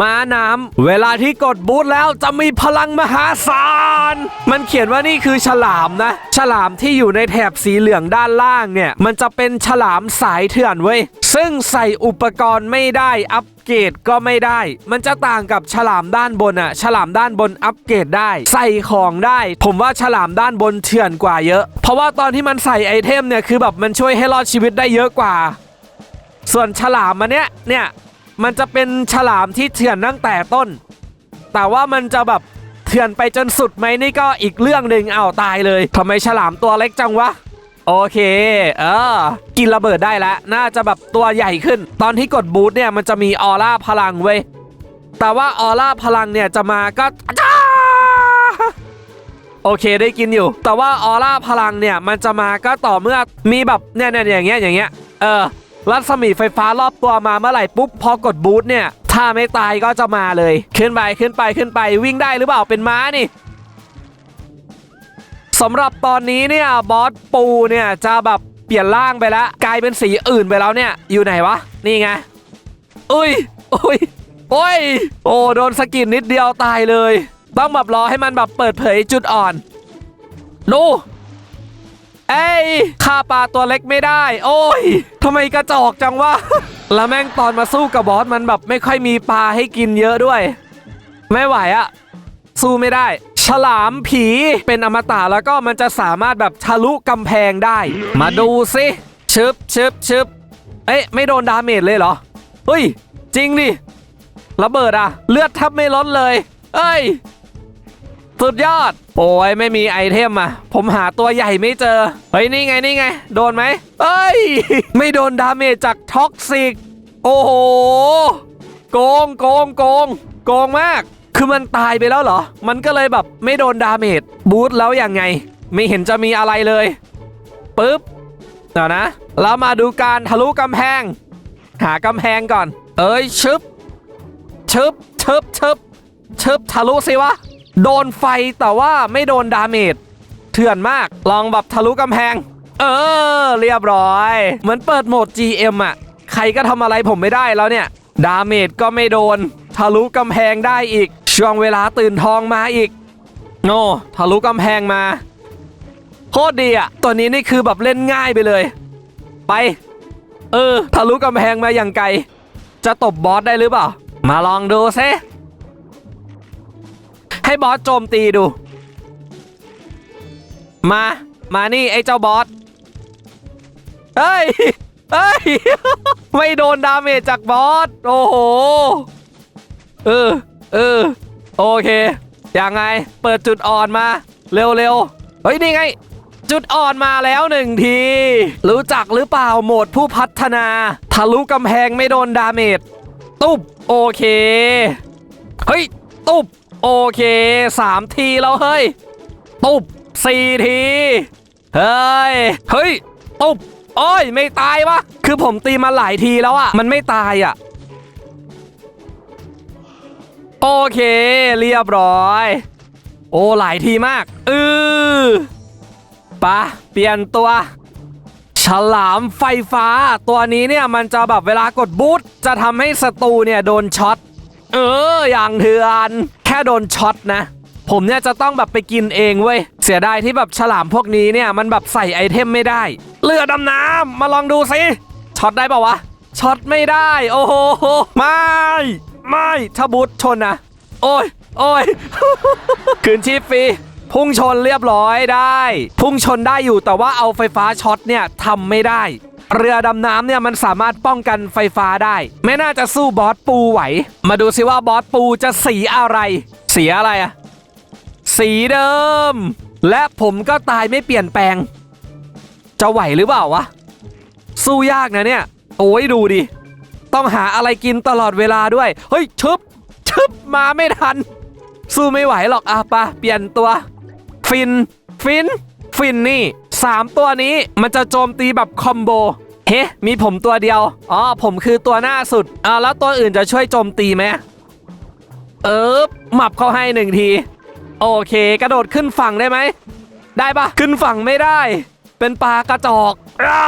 ม้าน้ำเวลาที่กดบูทแล้วจะมีพลังมหาศาล มันเขียนว่านี่คือฉลามนะ ฉลามที่อยู่ในแถบสีเหลืองด้านล่างเนี่ย มันจะเป็นฉลามสายเถื่อนเว้ย ซึ่งใส่อุปกรณ์ไม่ได้อัปเกรดก็ไม่ได้ มันจะต่างกับฉลามด้านบนอะฉลามด้านบนอัปเกรดได้ ใส่ของได้ ผมว่าฉลามด้านบนเถื่อนกว่าเยอะ เพราะว่าตอนที่มันใส่ไอเทมเนี่ยคือแบบมันช่วยให้รอดชีวิตได้เยอะกว่า ส่วนฉลามมันเนี้ยเนี่ย มันจะเป็นฉลามที่เถื่อนตั้งแต่ต้น แต่ว่ามันจะแบบเถื่อนไปจนสุดไหมนี่ก็อีกเรื่องหนึ่งเอาวตายเลยทำไมฉลามตัวเล็กจังวะโอเค เออ กินระเบิดได้แล้ว น่าจะแบบตัวใหญ่ขึ้น ตอนที่กดบูทเนี่ยมันจะมีออร่าพลังเว้ย แต่ว่าออร่าพลังเนี่ยจะมาก็โอเคได้กินอยู่ แต่ว่าออร่าพลังเนี่ยมันจะมาก็ต่อเมื่อมีแบบเนี่ยเนี่ยอย่างเงี้ยอย่างเงี้ย เออ รัศมีไฟฟ้ารอบตัวมาเมื่อไหร่ปุ๊บพอกดบูทเนี่ย ถ้าไม่ตายก็จะมาเลย ขึ้นไปขึ้นไปขึ้นไปวิ่งได้หรือเปล่าเป็นม้านี่สำหรับตอนนี้เนี่ยบอสปูเนี่ยจะแบบเปลี่ยนร่างไปแล้ว กลายเป็นสีอื่นไปแล้วเนี่ย อยู่ไหนวะ นี่ไงอุ้ยอุ้ยโอ้ย โอ้โดนสกิดนิดเดียวตายเลย ต้องแบบรอให้มันแบบเปิดเผยจุดอ่อน ดู เอ้ยฆ่าปลาตัวเล็กไม่ได้ โอ้ยทำไมกระจอกจังวะ แล้วแม่งตอนมาสู้กับบอสมันแบบไม่ค่อยมีปลาให้กินเยอะด้วย ไม่ไหวอะสู้ไม่ได้ ฉลามผีเป็นอมตะแล้วก็มันจะสามารถแบบทะลุกำแพงได้ มาดูสิชึบชึบชึบเอ๊ะไม่โดนดาเมจเลยเหรอ เฮ้ย จริงดิระเบิดอะเลือดแทบไม่ลดเลย เอ้ย สุดยอด โอ้ยไม่มีไอเทมอะ ผมหาตัวใหญ่ไม่เจอ เฮ้ย นี่ไง นี่ไง โดนไหมเอ้ย ไม่โดนดาเมจจากท็อกซิก โอ้โห โกงโกงโกง โกงมาก คือมันตายไปแล้วเหรอ มันก็เลยแบบไม่โดนดาเมจบูทแล้วยังไง ไม่เห็นจะมีอะไรเลยปึ๊บเดี๋ยวนะแล้วมาดูการทะลุกำแพง หากำแพงก่อน เอ้ยชึบชึบชึบชึบชึบทะลุสิวะ โดนไฟแต่ว่าไม่โดนดาเมจเถื่อนมากลองแบบทะลุกำแพง เออ เรียบร้อย เหมือนเปิดโหมด GM อะใครก็ทำอะไรผมไม่ได้แล้วเนี่ย ดาเมจก็ไม่โดน ทะลุกำแพงได้อีก ช่วงเวลาตื่นทองมาอีกโน่ทะลุกำแพงมาโคตรดีอะตัวนี้นี่คือแบบเล่นง่ายไปเลย ไป เออ ทะลุกำแพงมาอย่างไกล จะตบบอสได้หรือเปล่า มาลองดูซิ ให้บอสโจมตีดู มา มานี่ไอ้เจ้าบอส เฮ้ย เฮ้ย ไม่โดนดาเมจจากบอส โอ้โห เออ เออ โอเค ยังไง เปิดจุดอ่อนมา เร็วๆเฮ้ย นี่ไง จุดอ่อนมาแล้วหนึ่งที รู้จักหรือเปล่าโหมดผู้พัฒนา ทะลุกำแพงไม่โดนดาเมจ ตุ๊บ โอเค เฮ้ย ตุ๊บ โอเคสามทีแล้วเฮ้ย ตุบสี่ที เฮ้ย เฮ้ย ตุบโอ้ย ไม่ตายวะ คือผมตีมาหลายทีแล้วอะมันไม่ตายอะโอเค เรียบร้อย โอ้ หลายทีมาก อือปะเปลี่ยนตัว ฉลามไฟฟ้า ตัวนี้เนี่ยมันจะแบบเวลากดบูทจะทำให้ศัตรูเนี่ยโดนช็อต เออ อย่างเถื่อน ค่โดนช็อตนะ ผมเนี่ยจะต้องแบบไปกินเองเว้ย เสียดายที่แบบฉลามพวกนี้เนี่ยมันแบบใส่ไอเทมไม่ได้ เรือดำน้ำมาลองดูสิช็อตได้ปะวะช็อตไม่ได้ โอ้โหไม่ไม่ถ้าบูทชนนะโอ้ยโอ้ยคืนชีพฟรีพุ่งชนเรียบร้อยได้ พุ่งชนได้อยู่แต่ว่าเอาไฟฟ้าช็อตเนี่ยทำไม่ได้ เรือดำน้ำเนี่ยมันสามารถป้องกันไฟฟ้าได้ ไม่น่าจะสู้บอสปูไหว มาดูสิว่าบอสปูจะสีอะไร สีอะไรอะสีเดิม และผมก็ตายไม่เปลี่ยนแปลง จะไหวหรือเปล่าวะ สู้ยากนะเนี่ย โอ้ยดูดิ ต้องหาอะไรกินตลอดเวลาด้วย เฮ้ยชึบชึบมาไม่ทัน สู้ไม่ไหวหรอกอะปะเปลี่ยนตัว ฟิน ฟิน ฟินนี่ สามตัวนี้มันจะโจมตีแบบคอมโบเฮ้มีผมตัวเดียว อ๋อ ผมคือตัวหน้าสุดอ่าแล้วตัวอื่นจะช่วยโจมตีไหมเออหมับเข้าให้หนึ่งที โอเค กระโดดขึ้นฝั่งได้ไหม ได้ปะขึ้นฝั่งไม่ได้ เป็นปลากระจอกอ้า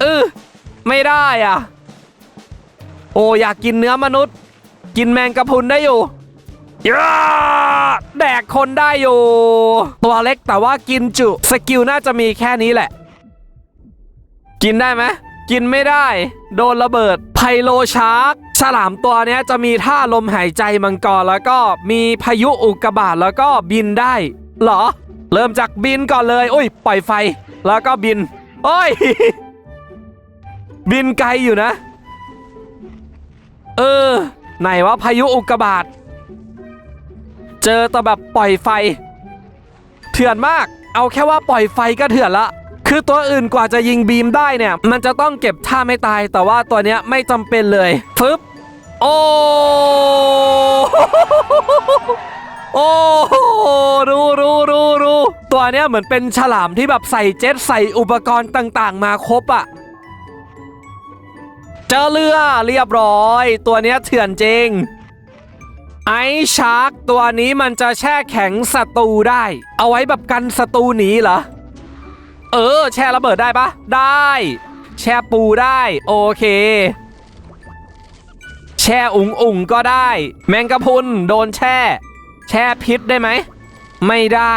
เออไม่ได้อะ โอ้อยากกินเนื้อมนุษย์ กินแมงกะพุนได้อยู่ย่า กคนได้อยู่ ตัวเล็กแต่ว่ากินจุสกิลน่าจะมีแค่นี้แหละ กินได้ไหมกินไม่ได้ โดนระเบิดไพโลชาร์กฉลามตัวนี้จะมีท่าลมหายใจมังกรแล้วก็มีพายุอุกกาบาตแล้วก็บินได้เหรอ เริ่มจากบินก่อนเลยอุ้ยปล่อยไฟ แล้วก็บินโอ้ย บินไกลอยู่นะ เออ ไหนว่าพายุอุกกาบาต เจอแต่แบบปล่อยไฟ เถื่อนมาก เอาแค่ว่าปล่อยไฟก็เถื่อนละ คือตัวอื่นกว่าจะยิงบีมได้เนี่ย มันจะต้องเก็บท่าไม่ตาย แต่ว่าตัวเนี้ยไม่จำเป็นเลยฟึบโอ้โอ้ดูดูดูดูตัวเนี้ยเหมือนเป็นฉลามที่แบบใส่เจ็ตใส่อุปกรณ์ต่างๆ มาครบอะเจอเรือเรียบร้อย ตัวเนี้ยเถื่อนจริง ไอชาร์กตัวนี้มันจะแช่แข็งศัตรูได้ เอาไว้แบบกันศัตรูหนีเหรอ เออ แช่ระเบิดได้ปะได้ แช่ปูได้ โอเค แช่อุ๋งอุ๋งก็ได้ แมงกะพุนโดนแช่ แช่พิษได้ไหม ไม่ได้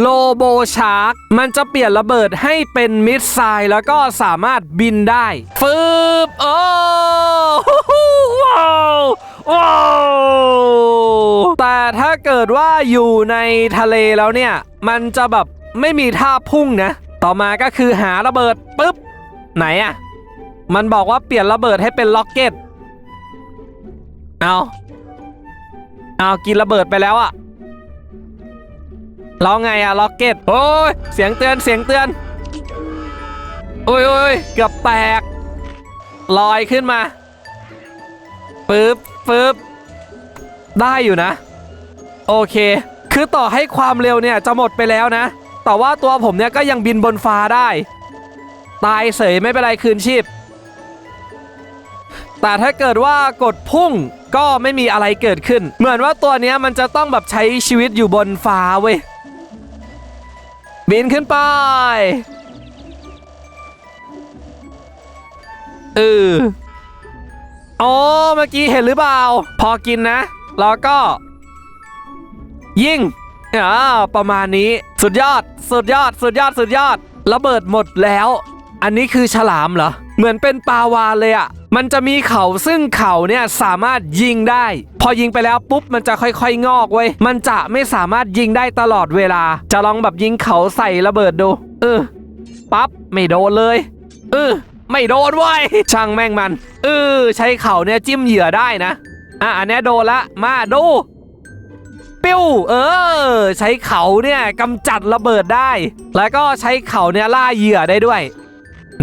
โลโบชาร์กมันจะเปลี่ยนระเบิดให้เป็นมิดไซล์แล้วก็สามารถบินได้ ฟืบโอ้ว้าว ว้แต่ถ้าเกิดว่าอยู่ในทะเลแล้วเนี่ย มันจะแบบไม่มีท่าพุ่งนะ ต่อมาก็คือหาระเบิดปุ๊บ ไหนอะมันบอกว่าเปลี่ยนระเบิดให้เป็นล็อกเก็ต เอาเอากินระเบิดไปแล้วอะร้องไงอะล็อกเก็ต โอ้ย เสียงเตือนเสียงเตือนโอ้ยโอ้ยเกือบแตกลอยขึ้นมา ปึ๊บปึ๊บได้อยู่นะ โอเค คือต่อให้ความเร็วเนี่ยจะหมดไปแล้วนะ แต่ว่าตัวผมเนี่ยก็ยังบินบนฟ้าได้ ตายเสยไม่เป็นไรคืนชีพ แต่ถ้าเกิดว่ากดพุ่งก็ไม่มีอะไรเกิดขึ้น เหมือนว่าตัวเนี้ยมันจะต้องแบบใช้ชีวิตอยู่บนฟ้าเว้ย บินขึ้นไปเออ อ๋อเมื่อกี้เห็นหรือเปล่า พอกินนะ แล้วก็ ยิงอ่าประมาณนี้สุดยอด สุดยอด สุดยอด สุดยอด ระเบิดหมดแล้ว อันนี้คือฉลามเหรอ เหมือนเป็นปลาวาฬเลยอะ่ะมันจะมีเขาซึ่งเขาเนี่ยสามารถยิงได้ พอยิงไปแล้วปุ๊บมันจะค่อยๆงอกเว้ย มันจะไม่สามารถยิงได้ตลอดเวลา จะลองแบบยิงเขาใส่ระเบิดดู เออ ปั๊บ ไม่โดนเลย เออ ไม่โดนเว้ยช่างแม่งมันเออใช้เข่าเนี่ยจิ้มเหยื่อได้นะ อะอันนี้โดนละมาดูปิ้วเออ ใช้เข่าเนี่ยกำจัดระเบิดได้ แล้วก็ใช้เข่าเนี่ยล่าเหยื่อได้ด้วย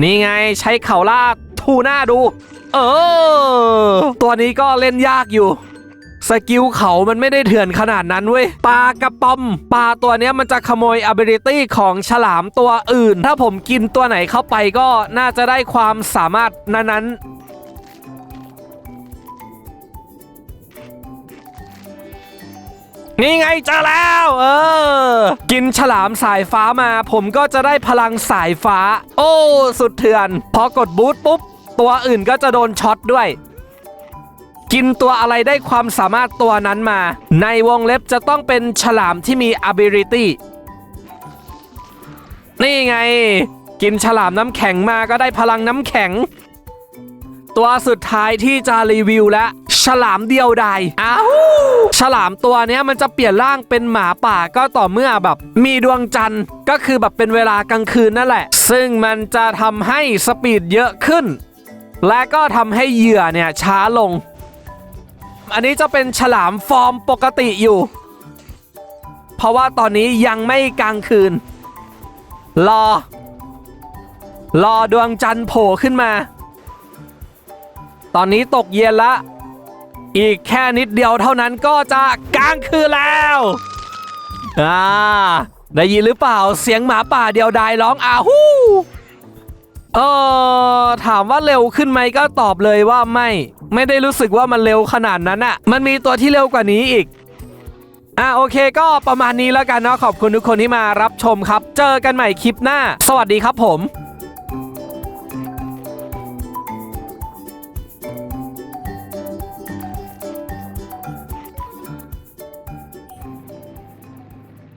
นี่ไงใช้เข่าล่าทูน่าดู เออ ตัวนี้ก็เล่นยากอยู่ สกิลเขามันไม่ได้เถื่อนขนาดนั้นเว้ยปลากระป๋อมปลาตัวเนี้ยมันจะขโมย ability ของฉลามตัวอื่น ถ้าผมกินตัวไหนเข้าไปก็น่าจะได้ความสามารถนั้นๆนี่ไงเจอแล้ว เออ กินฉลามสายฟ้ามา ผมก็จะได้พลังสายฟ้า โอ้ สุดเถื่อน พอกดบูทปุ๊บ ตัวอื่นก็จะโดนช็อตด้วย กินตัวอะไรได้ความสามารถตัวนั้นมา ในวงเล็บจะต้องเป็นฉลามที่มี ability นี่ไง กินฉลามน้ำแข็งมาก็ได้พลังน้ำแข็ง ตัวสุดท้ายที่จะรีวิวและฉลามเดียวดายอ้าวฉลามตัวนี้มันจะเปลี่ยนร่างเป็นหมาป่าก็ต่อเมื่อแบบมีดวงจันทร์ก็คือแบบเป็นเวลากลางคืนนั่นแหละ ซึ่งมันจะทำให้สปีดเยอะขึ้น และก็ทำให้เหยื่อเนี่ยช้าลง อันนี้จะเป็นฉลามฟอร์มปกติอยู่ เพราะว่าตอนนี้ยังไม่กลางคืน รอ รอดวงจันทร์โผล่ขึ้นมา ตอนนี้ตกเย็นละ อีกแค่นิดเดียวเท่านั้นก็จะกลางคืนแล้วอ่าได้ยินหรือเปล่าเสียงหมาป่าเดียวดายร้องอาฮู้ เออถามว่าเร็วขึ้นไหมก็ตอบเลยว่าไม่ ไม่ได้รู้สึกว่ามันเร็วขนาดนั้นอะมันมีตัวที่เร็วกว่านี้อีกอะโอเคก็ประมาณนี้แล้วกันเนาะขอบคุณทุกคนที่มารับชมครับ เจอกันใหม่คลิปหน้า สวัสดีครับผม